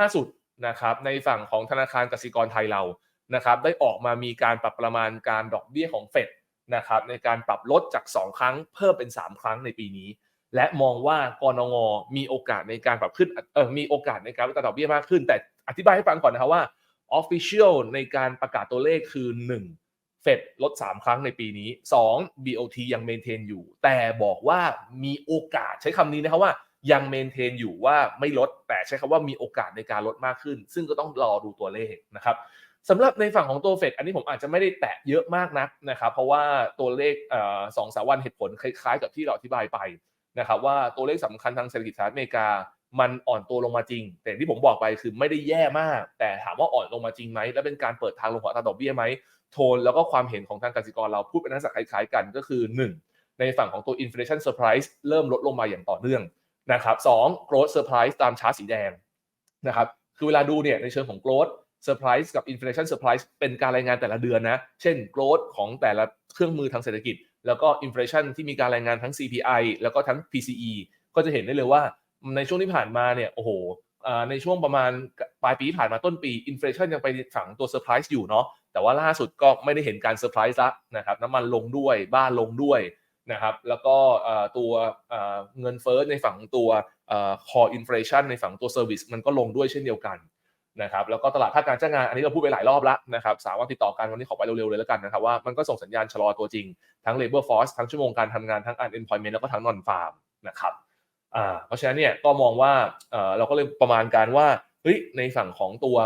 ล่าสุดนะครับในฝั่งของธนาคารกสิกรไทยเรานะครับได้ออกมามีการปรับประมาณการดอกเบี้ยของเฟดนะครับในการปรับลดจาก 2 ครั้งเพิ่มเป็น 3 ครั้งในปีนี้ และมองว่ากรงงมีโอกาสในการปรับขึ้นเออมีโอกาสในการลดดอกเบี้ยมากขึ้น แต่อธิบายให้ฟังก่อนนะครับว่า Official ในการประกาศตัวเลขคือ 1. เฟดลด 3 ครั้งในปีนี้ 2. BOT ยังเมนเทนอยู่ แต่บอกว่ามีโอกาสใช้คำนี้นะครับว่า ยังเมนเทนอยู่ว่าไม่ลด แต่ใช้คำว่ามีโอกาสในการลดมากขึ้น ซึ่งก็ต้องรอดูตัวเลขนะครับสำหรับในฝั่งของตัวเฟดอันนี้ผมอาจจะไม่ได้แตะเยอะมากนักนะครับ เพราะว่าตัวเลขสองสาวันเหตุผลคล้ายๆ กับที่เราอธิบายไปนะครับว่าตัวเลขสำคัญทางเศรษฐกิจสหรัฐอเมริกามันอ่อนตัวลงมาจริง แต่ที่ผมบอกไปคือไม่ได้แย่มาก แต่ถามว่าอ่อนลงมาจริงไหมและเป็นการเปิดทางลงของอัตราดอกเบี้ยไหมโทนแล้วก็ความเห็นของทางกสิกรเราพูดเป็นลักษณะคล้ายๆกันก็คือ 1 ในฝั่งของตัว inflation surprise เริ่มลดลงมาอย่างต่อเนื่อง นะครับสอง growth surprise ตามชาร์ตสีแดงนะครับคือเวลาดูเนี่ยในเชิงของ growth surprise กับ inflation surprise เป็นการรายงานแต่ละเดือนนะ เช่น growth ของแต่ละเครื่องมือทางเศรษฐกิจ แล้วก็ inflation ที่มีการรายงานทั้ง CPI แล้วก็ทั้ง PCE ก็จะเห็นได้เลยว่าในช่วงที่ผ่านมาเนี่ยโอ้โหในช่วงประมาณปลายปีผ่านมาต้นปี inflation ยังไปฝั่งตัว surprise อยู่เนาะแต่ว่าล่าสุดก็ไม่ได้เห็นการ surprise ละนะครับน้ำมันลงด้วยบ้านลงด้วย นะครับแล้วก็ตัวเงินเฟ้อในฝั่งตัว core inflation ในฝั่งตัว service มันก็ลงด้วยเช่นเดียวกันนะครับแล้วก็ตลาดภาคการจ้างงาน อันนี้เราพูดไปหลายรอบแล้วนะครับสามวันติดต่อกันวันนี้ขอไปเร็วๆเลยแล้วกันนะครับว่ามันก็ส่งสัญญาณชะลอตัวจริง ทั้ง labor force ทั้งชั่วโมงการทำงานทั้ง unemployment แล้วก็ทั้ง non farm นะครับเพราะฉะนั้นเนี่ยก็มองว่าเออเราก็เลยประมาณการว่าเฮ้ยในฝั่งของตัว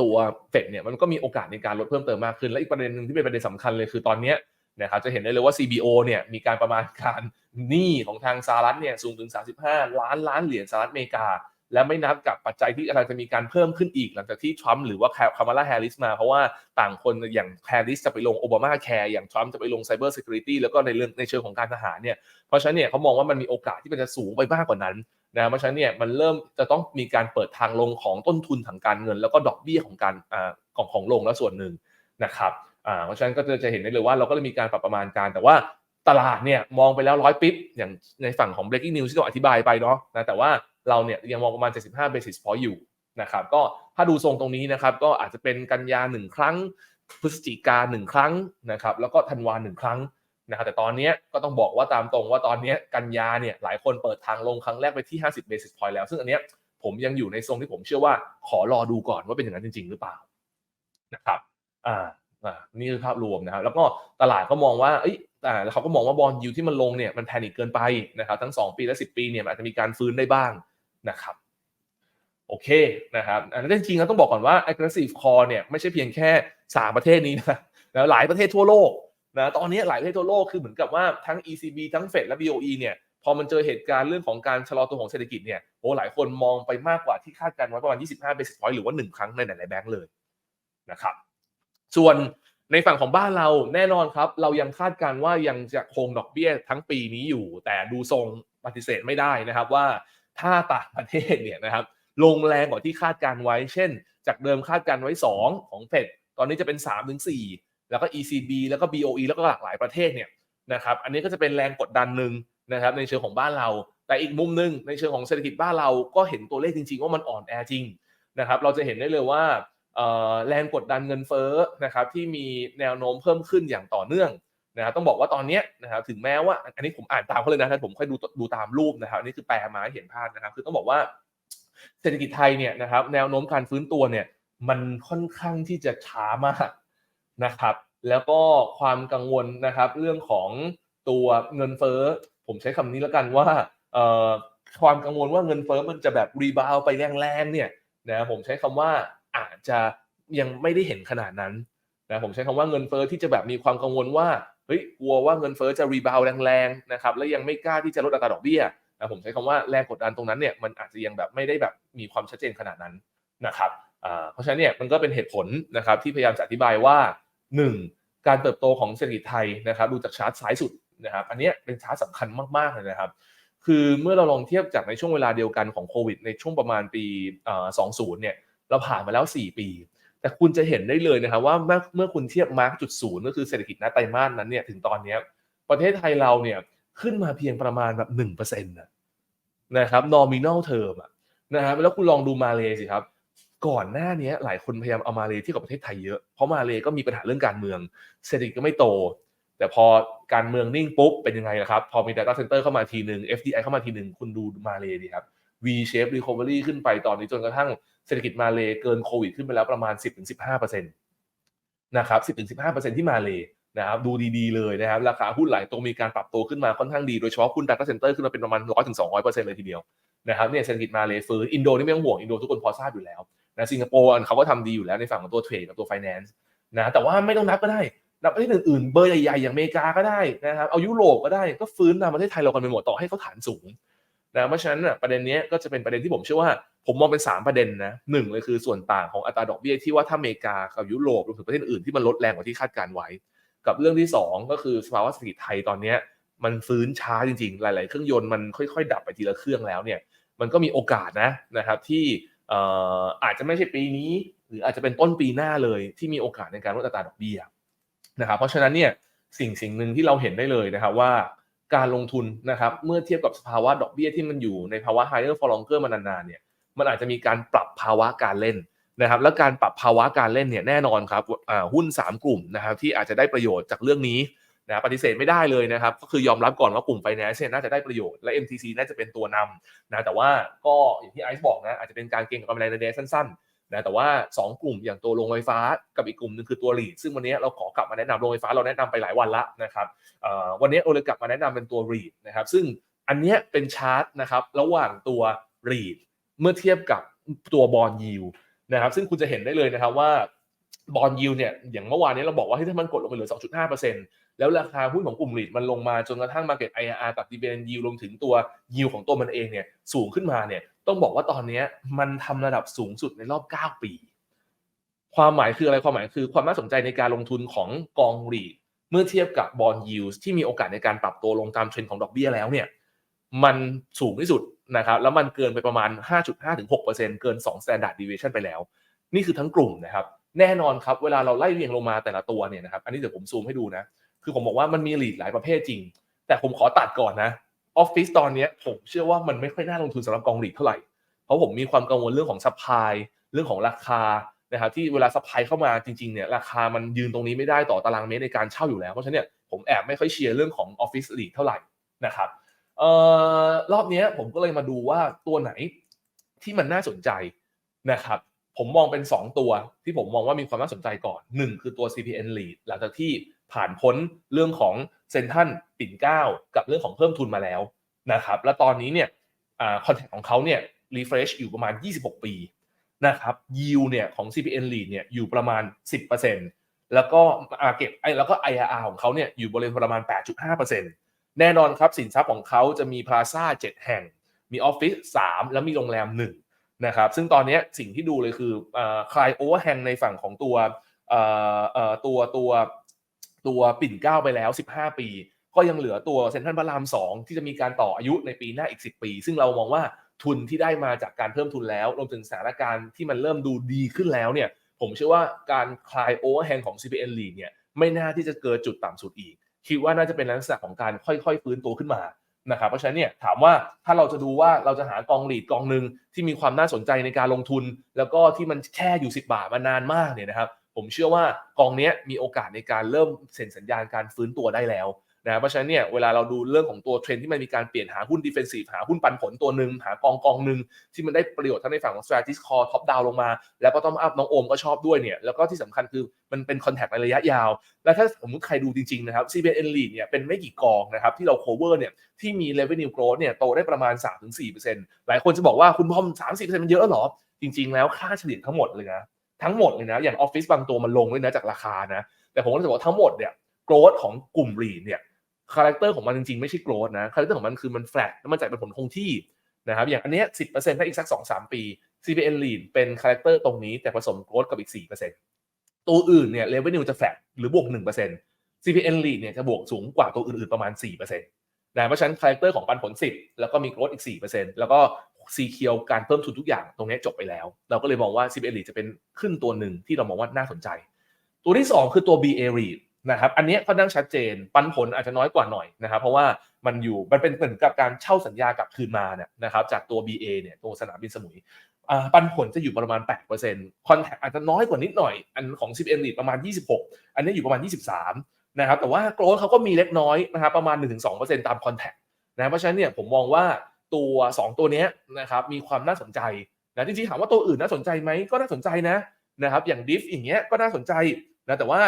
ตัวเฟดเนี่ยมันก็มีโอกาสในการลดเพิ่มเติมมากขึ้นและอีกประเด็นหนึ่งที่เป็นประเด็นสำคัญเลยคือตอนนี้ นะครับจะเห็นได้เลยว่า CBO เนี่ยมีการประมาณการหนี้ของทางสหรัฐเนี่ยสูงถึง 35 ล้านล้านเหรียญสหรัฐอเมริกา และไม่นับกับปัจจัยที่อะไรจะมีการเพิ่มขึ้นอีก หลังจากที่ทรัมป์หรือว่าคามาลาแฮร์ริสมาเพราะว่าต่างคนอย่างแฮร์ริสจะไปลงโอบามาแคร์อย่างทรัมป์จะไปลงไซเบอร์ซิเคียวริตี้แล้วก็ในเรื่องในเชิงของการทหารเนี่ยเพราะฉะนั้นเนี่ยเขามองว่ามันมีโอกาสที่มันจะสูงไปมากกว่านั้นนะเพราะฉะนั้นเนี่ยมันเริ่มจะต้องมีการเปิดทางลงของต้นทุนทางการเงิน แล้วก็ดอกเบี้ยของการอ่าของของลงแล้วส่วนหนึ่งนะครับ อ่าเพราะฉะนั้นก็จะเห็นได้เลยว่าเราก็เลยมีการปรับประมาณการ แต่ว่าตลาดเนี่ยมองไปแล้วร้อยปิ๊บอย่างในฝั่งของ breaking news ที่เราอธิบายไปเนาะนะแต่ว่าเราเนี่ยยังมองประมาณ 75 basis point อยู่นะครับก็ถ้าดูทรงตรงนี้นะครับก็อาจจะเป็นกันยาหนึ่งครั้ง พฤศจิกาหนึ่งครั้งนะครับแล้วก็ธันวาหนึ่งครั้งนะครับแต่ตอนนี้ก็ต้องบอกว่าตามตรงว่าตอนนี้กันยาเนี่ยหลายคนเปิดทางลงครั้งแรกไปที่ 50 basis point แล้ว ซึ่งอันเนี้ยผมยังอยู่ในทรงที่ผมเชื่อว่าขอรอดูก่อนว่าเป็นอย่างนั้นจริง ๆ หรือเปล่านะครับอ่าอ่า นี่คือภาพรวมนะครับแล้วก็ตลาดก็มองว่าเอ้ยแต่เขาก็มองว่าบอลยูที่มันลงเนี่ยมันแพนิคเกินไปนะครับทั้ง 2 ปีและ 10 ปีเนี่ยอาจจะมีการฟื้นได้บ้างนะครับโอเคนะครับอันนั้นจริงๆเราต้องบอกก่อนว่า aggressive call เนี่ยไม่ใช่เพียงแค่ 3 ประเทศนี้นะแล้วหลายประเทศทั่วโลกนะตอนนี้หลายประเทศทั่วโลกคือเหมือนกับว่าทั้ง ECB ทั้งเฟดและ BOE เนี่ยพอมันเจอเหตุการณ์เรื่องของการชะลอตัวของเศรษฐกิจเนี่ยโอ้หลายคนมองไปมากกว่าที่คาดการณ์ไว้ประมาณ 25 basis point หรือว่า 1 ครั้งในหลายๆแบงก์เลยนะครับ ส่วนในฝั่งของบ้านเราแน่นอนครับ เรายังคาดการว่ายังจะคงดอกเบี้ยทั้งปีนี้อยู่ แต่ดูทรงปฏิเสธไม่ได้นะครับว่าถ้าต่างประเทศเนี่ยนะครับลงแรงกว่าที่คาดการไว้ เช่น จากเดิมคาดการไว้ 2 ของเฟดตอนนี้จะเป็น3ถึง4แล้วก็ ECB แล้วก็ BOE แล้วก็หลากหลายประเทศเนี่ยนะครับอันนี้ก็จะเป็นแรงกดดันหนึ่งนะครับในเชิงของบ้านเรา แต่อีกมุมหนึ่งในเชิงของเศรษฐกิจบ้านเราก็เห็นตัวเลขจริง ๆ ว่ามันอ่อนแอจริงนะครับเราจะเห็นได้เลยว่า แรงกดดันเงินเฟ้อนะครับที่มีแนวโน้มเพิ่มขึ้นอย่างต่อเนื่องนะครับต้องบอกว่าตอนนี้นะครับถึงแม้ว่าอันนี้ผมอ่านตามเขาเลยนะท่านผมค่อยดูดูตามรูปนะครับนี่คือแปลมาให้เห็นภาพนะครับคือต้องบอกว่าเศรษฐกิจไทยเนี่ยนะครับแนวโน้มการฟื้นตัวเนี่ยมันค่อนข้างที่จะช้ามากนะครับ แล้วก็ความกังวลนะครับเรื่องของตัวเงินเฟ้อผมใช้คำนี้แล้วกันว่าความกังวลว่าเงินเฟ้อมันจะแบบรีบาวไปแรงๆเนี่ยนะผมใช้คำว่า อาจจะยังไม่ได้เห็นขนาดนั้นนะผมใช้คำว่าเงินเฟ้อที่จะแบบมีความกังวลว่าเฮ้ยกลัวว่าเงินเฟ้อจะรีบาวแรงๆนะครับและยังไม่กล้าที่จะลดอัตราดอกเบี้ยนะผมใช้คำว่าแรงกดดันตรงนั้นเนี่ยมันอาจจะยังแบบไม่ได้แบบมีความชัดเจนขนาดนั้นนะครับเพราะฉะนั้นเนี่ยมันก็เป็นเหตุผลนะครับที่พยายามจะอธิบายว่า 1. การเติบโตของเศรษฐกิจไทยนะครับดูจากชาร์ตซ้ายสุดนะครับอันนี้เป็นชาร์ตสำคัญมากๆเลยนะครับ คือเมื่อเราลองเทียบจากในช่วงเวลาเดียวกันของโควิดในช่วงประมาณปี 20 เนี่ย เราผ่านมาแล้ว 4 ปี แต่คุณจะเห็นได้เลยนะครับว่าเมื่อคุณเทียบมาร์กจุดศูนย์ก็คือเศรษฐกิจณไตรมาสนั้นเนี่ยถึงตอนนี้ประเทศไทยเราเนี่ยขึ้นมาเพียงประมาณแบบ1%นะนะครับ nominal term อะนะครับแล้วคุณลองดูมาเลยสิครับ ก่อนหน้านี้หลายคนพยายามเอามาเลเที่ยวกับประเทศไทยเยอะ เพราะมาเลยก็มีปัญหาเรื่องการเมือง เศรษฐกิจก็ไม่โต แต่พอการเมืองนิ่งปุ๊บเป็นยังไงล่ะครับ พอมี data center เข้ามาทีหนึ่ง FDI เข้ามาทีหนึ่งคุณดูมาเลยดีครับ V shape recovery ขึ้นไปตอนนี้จนกระทั่ง เศรษฐกิจมาเลเกินโควิดขึ้นไปแล้วประมาณ 10-15%นะครับ10-15%ที่มาเลนะครับดูดีๆเลยนะครับราคาหุ้นหลายตัวมีการปรับตัวขึ้นมาค่อนข้างดีโดยเฉพาะหุ้น data center ขึ้นมาเป็นประมาณ 100-200%เลยทีเดียวนะครับเนี่ยเศรษฐกิจมาเลฟื้นอินโดนี่ไม่ต้องห่วงอินโดทุกคนพอทราบอยู่แล้วนะสิงคโปร์เขาก็ทำดีอยู่แล้วในฝั่งของตัวเทรดกับตัว finance นะแต่ว่าไม่ต้องนับก็ได้นับประเทศอื่นๆเบอร์ใหญ่ๆอย่างอเมริกาก็ได้นะครับเอายุโรปก็ได้ก็ฟื้นตามประเทศไทยเรากันไปหมดต่อให้เขาฐานสูง นะเพราะฉะนั้นน่ะประเด็นนี้ก็จะเป็นประเด็นที่ผมเชื่อว่า ผมมองเป็น 3 ประเด็นนะหนึ่งเลยคือส่วนต่างของอัตราดอกเบี้ยที่ว่าถ้าอเมริกากับยุโรปรวมถึงประเทศอื่นที่มันลดแรงกว่าที่คาดการไว้ กับเรื่องที่ 2 ก็คือสภาวะเศรษฐกิจไทยตอนนี้มันฟื้นช้าจริงๆ หลาย ๆ เครื่องยนต์มันค่อย ๆ ดับไปทีละเครื่องแล้วเนี่ยมันก็มีโอกาสนะนะครับที่อาจจะไม่ใช่ปีนี้ หรืออาจจะเป็นต้นปีหน้าเลยที่มีโอกาสในการลดอัตราดอกเบี้ยนะครับเพราะฉะนั้นเนี่ยสิ่งสิ่งหนึ่งที่เราเห็นได้เลยนะครับว่า การลงทุนนะครับเมื่อเทียบกับสภาวะดอกเบี้ยที่มันอยู่ในภาวะ higher for longer มานานๆเนี่ยมันอาจจะมีการปรับภาวะการเล่นนะครับและการปรับภาวะการเล่นเนี่ยแน่นอนครับหุ้น 3 กลุ่มนะครับที่อาจจะได้ประโยชน์จากเรื่องนี้นะปฏิเสธไม่ได้เลยนะครับ ก็คือยอมรับก่อนว่ากลุ่มไฟแนนซ์น่าจะได้ประโยชน์และ MTC น่าจะเป็นตัวนำนะแต่ว่าก็อย่างที่ไอซ์บอกนะอาจจะเป็นการเก็งกำไรในระยะสั้นๆ นะแต่ว่า 2 กลุ่มอย่างตัวโรงไฟฟ้ากับอีกกลุ่มหนึ่งคือตัวรีดซึ่งวันนี้เราขอกลับมาแนะนำโรงไฟฟ้าเราแนะนำไปหลายวันละนะครับวันนี้เราเลยกลับมาแนะนำเป็นตัวรีดนะครับซึ่งอันนี้เป็นชาร์ตนะครับระหว่างตัวรีดเมื่อเทียบกับตัวบอลยิวนะครับซึ่งคุณจะเห็นได้เลยนะครับว่าบอลยิวเนี่ยอย่างเมื่อวานนี้เราบอกว่าถ้ามันกดลงไปเหลือ 2.5% แล้วราคาหุ้นของกลุ่มรีดมันลงมาจนกระทั่ง Market IRR กับ Dividend Yield รวมถึงตัว Yield ของตัวมันเองเนี่ยสูงขึ้นมาเนี่ยต้องบอกว่าตอนนี้มันทำระดับสูงสุดในรอบ 9 ปี ความหมายคืออะไรความหมายคือความน่าสนใจในการลงทุนของกองรีดเมื่อเทียบกับบอลยิวที่มีโอกาสในการปรับตัวลงตามเทรนด์ของดอกเบี้ยแล้วเนี่ยมันสูงที่สุดนะครับแล้วมันเกินไปประมาณ 5.5-6%เกิน2 standard deviation ไปแล้ว นี่คือทั้งกลุ่มนะครับ แน่นอนครับ เวลาเราไล่เรียงลงมาแต่ละตัวเนี่ยนะครับ อันนี้เดี๋ยวผมซูมให้ดูนะ คือผมบอกว่ามันมีลีดหลายประเภทจริง แต่ผมขอตัดก่อนนะออฟฟิศตอนนี้ผมเชื่อว่ามันไม่ค่อยน่าลงทุนสำหรับกองลีดเท่าไหร่ เพราะผมมีความกังวลเรื่องของซัพพลายเรื่องของราคานะครับที่เวลาซัพพลายเข้ามาจริงๆเนี่ยราคามันยืนตรงนี้ไม่ได้ต่อตารางเมตรในการเช่าอยู่แล้ว เพราะฉะนั้นเนี่ยผมแอบไม่ค่อยเชียร์เรื่องของออฟฟิศลีดเท่าไหร่นะครับเอ่อรอบนี้ผมก็เลยมาดูว่าตัวไหนที่มันน่าสนใจนะครับ ผมมองเป็น 2 ตัวที่ผมมองว่ามีความน่าสนใจก่อน 1 คือตัว CPN Lead หลังจากที่ผ่านพ้นเรื่องของเซนทันปิ่นเก้ากับเรื่องของเพิ่มทุนมาแล้วนะครับ และตอนนี้เนี่ยคอนแทคของเขาเนี่ยรีเฟรชอยู่ประมาณ 26 ปีนะครับยิวเนี่ยของ CPN Lead เนี่ยอยู่ประมาณ 10%แล้วก็อาเก็บไอแล้วก็ IRR ของเขาเนี่ยอยู่บริเวณประมาณ 8.5%แน่นอนครับสินทรัพย์ของเขาจะมีพลาซ่า7แห่ง มีออฟฟิศ3แล้วมีโรงแรม 1 นะครับ ซึ่งตอนนี้สิ่งที่ดูเลยคือคลายโอเวอร์แฮงในฝั่งของตัวตัวตัวตัวปิ่นเก้าไปแล้ว 15 ปี ก็ยังเหลือตัวเซ็นทรัลพระราม 2 ที่จะมีการต่ออายุในปีหน้าอีก 10 ปี ซึ่งเรามองว่าทุนที่ได้มาจากการเพิ่มทุนแล้ว รวมถึงสถานการณ์ที่มันเริ่มดูดีขึ้นแล้วเนี่ย ผมเชื่อว่าการคลายโอเวอร์แฮงของ CPN l e a เนี่ยไม่น่าที่จะเกิดจุดต่ำสุดอีก คิดว่าน่าจะเป็นลักษณะของการค่อยๆฟื้นตัวขึ้นมา นะครับเพราะฉะนั้นเนี่ยถามว่าถ้าเราจะดูว่าเราจะหากองหลีดกองหนึ่งที่มีความน่าสนใจในการลงทุน แล้วก็ที่มันแค่อยู่ 10 บาทมานานมากเนี่ยนะครับผมเชื่อว่ากองนี้มีโอกาสในการเริ่มเซ็นสัญญาณการฟื้นตัวได้แล้ว นะเพราะฉะนั้นเนี่ยเวลาเราดูเรื่องของตัวเทรนที่มันมีการเปลี่ยนหาหุ้นดิเฟนซีฟหาหุ้นปันผลตัวหนึ่งหากองกองหนึ่งที่มันได้ประโยชน์ทั้งในฝั่งของ strategic call top down ลงมา แล้วก็ต้องอัพน้องโอมก็ชอบด้วยเนี่ยแล้วก็ที่สำคัญคือมันเป็นคอนแทคในระยะยาว แล้วถ้าผมใครดูจริงๆนะครับ CBN Lead เนี่ยเป็นไม่กี่กองนะครับที่เรา cover เนี่ยที่มี revenue growth เนี่ยโตได้ประมาณ 3-4%หลายคนจะบอกว่าคุณพอม3-4%มันเยอะหรอจริง ๆ แล้วค่าเฉลี่ยทั้งหมดเลยนะทั้งหมดเลยนะอย่างออฟฟิศบางตัวมันลงด้วยนะจากราคานะแต่ผมก็จะบอกทั้งหมดเนี่ยโกรดของกลุ่มรีเนี่ย คาแรคเตอร์ของมันจริงๆ ไม่ใช่โกรดนะคาแรคเตอร์ของมันคือมันแฟลตแล้วมันจ่ายเป็นผลคงที่นะครับอย่างอันนี้สิบเปอร์เซ็นต์ถ้าอีกสักสองสามปี CPN lead เป็นคาแรคเตอร์ตรงนี้แต่ผสมโกรดกับอีกสี่เปอร์เซ็นต์ตัวอื่นเนี่ยเลเวนิวจะแฟลตหรือบวกหนึ่งเปอร์เซ็นต์ CPN lead เนี่ยจะบวกสูงกว่าตัวอื่นๆประมาณสี่เปอร์เซ็นต์นะเพราะฉะนั้นคาแรคเตอร์ของปันผลสิบแล้วก็มีโกรดอีกสี่เปอร์เซ็นต์แล้วก็ซีเคียวการเพิ่มทุนทุกอย่างตรงนี้จบไปแล้ว เราก็เลยมองว่า CPN lead จะเป็นขึ้นตัวหนึ่งที่เรามองว่าน่าสนใจ ตัวที่ 2 คือตัว BA REIT นะครับอันนี้ยค่อนข้างชัดเจนปันผลอาจจะน้อยกว่าหน่อยนะครับเพราะว่ามันอยู่มันเป็นเหมือนกับการเช่าสัญญากลับคืนมาเนี่ยนะครับจากตัว BA เนี่ยตัวสนามบินสมุยปันผลจะอยู่ประมาณ 8%คอนแทคอาจจะน้อยกว่านิดหน่อย อันของ 10 e l i t ประมาณ 26 อันนี้อยู่ประมาณ 23นะครับแต่ว่าโกลด์เขาก็มีเล็กน้อยนะครับประมาณ 1-2%ตามคอนแทคนะเพราะฉะนั้นเนี่ยผมมองว่าตัว 2 ตัวนี้นะครับมีความน่าสนใจนะจริงๆถามว่าตัวอื่นน่าสนใจไหมก็น่าสนใจนะนะครับอย่างดิฟอย่างเงี้ยก็น่าสนใจนะแต่ว่า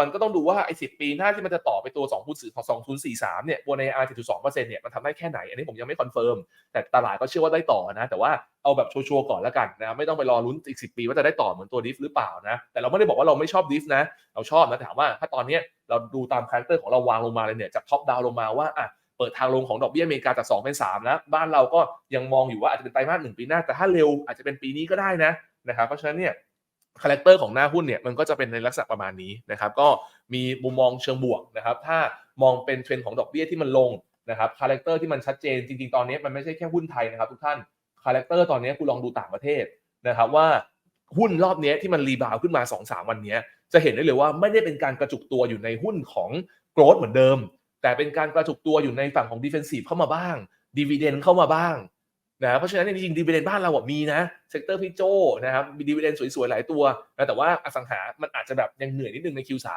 มันก็ต้องดูว่าไอ้สิปีหน้าที่มันจะต่อไปตัว2คูณ4ของ2คูณ43เนี่ยบนใน R 7.2%เซ็นต์เนี่ยมันทำได้แค่ไหน อันนี้ผมยังไม่คอนเฟิร์มแต่ตลาดก็เชื่อว่าได้ต่อนะ แต่ว่าเอาแบบชัวร์ๆก่อนแล้วกันนะไม่ต้องไปรอลุ้นอีก 10 ปีว่าจะได้ต่อเหมือนตัวดิฟหรือเปล่านะ แต่เราไม่ได้บอกว่าเราไม่ชอบดิฟนะ เราชอบนะถามว่าถ้าตอนนี้เราดูตามคาแรคเตอร์ของเราวางลงมาเลยเนี่ยจากท็อปดาวลงมาว่าอะเปิดทางลงของดอกเบี้ยอเมริกาจาก2เป็น3แล้วบ้านเราก็ยังมองอยู่ว่าอาจจะเป็นไตรมาสหนึ่งปีหน้าแต่ถ้าเร็วอาจจะเป็นปีนี้ก็ได้นะนะครับเพราะฉะนั้นเนี่ย คาแรคเตอร์ของหน้าหุ้นเนี่ยมันก็จะเป็นในลักษณะประมาณนี้นะครับ ก็มีมุมมองเชิงบวกนะครับ ถ้ามองเป็นเทรนด์ของดอกเบี้ยที่มันลงนะครับคาแรคเตอร์ที่มันชัดเจนจริงๆ ตอนนี้มันไม่ใช่แค่หุ้นไทยนะครับ ทุกท่านคาแรคเตอร์ตอนนี้คุณลองดูต่างประเทศนะครับว่าหุ้นรอบนี้ที่มันรีบาวขึ้นมา 2-3วันนี้ จะเห็นได้เลยว่าไม่ได้เป็นการกระจุกตัวอยู่ในหุ้นของโกลด์เหมือนเดิม แต่เป็นการกระจุกตัวอยู่ในฝั่งของดิเฟนซีฟเข้ามาบ้างดีเวเดนเข้ามาบ้าง นะเพราะฉะนั้นจริงๆดีเวเดนบ้านเราอะมีนะเซกเตอร์พี่โจนะครับมีดีเวเดนสวยๆหลายตัวนะแต่ว่าอสังหามันอาจจะแบบยังเหนื่อยนิดนึงใน Q3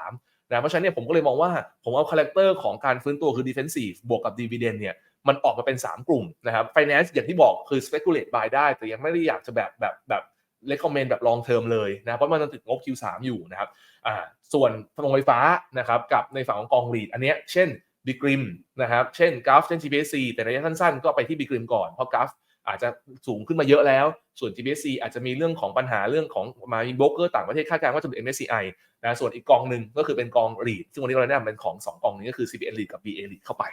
นะเพราะฉะนั้นเนี่ยผมก็เลยมองว่าผมเอาคาแรคเตอร์ของการฟื้นตัวคือ defensive บวกกับ dividend เนี่ยมันออกมาเป็น 3 กลุ่มนะครับ finance อย่างที่บอกคือ speculate buy ได้ แต่ยังไม่ได้อยากจะแบบแบบแบบ recommend แบบ long term เลยนะเพราะมันติดงบ Q3 อยู่นะครับอ่าส่วนโรงไฟฟ้านะครับกับในฝั่งของกองหลีดอันเนี้ยเช่นบิกริมนะครับเช่นกราฟเช่น GPC แต่ระยะสั้นๆก็ไปที่บิกริมก่อนเพราะกราฟ อาจจะสูงขึ้นมาเยอะแล้ว ส่วน GBC อาจจะมีเรื่องของปัญหาเรื่องของมามีบล็อกเกอร์ต่างประเทศคาดการณ์ว่าจะเป็น MSCI นะส่วนอีกกองหนึ่งก็คือเป็นกองรีดซึ่งวันนี้เราแนะนำเป็นของ 2 กองนี้ก็คือ CBN รีดกับ BA รีดเข้าไป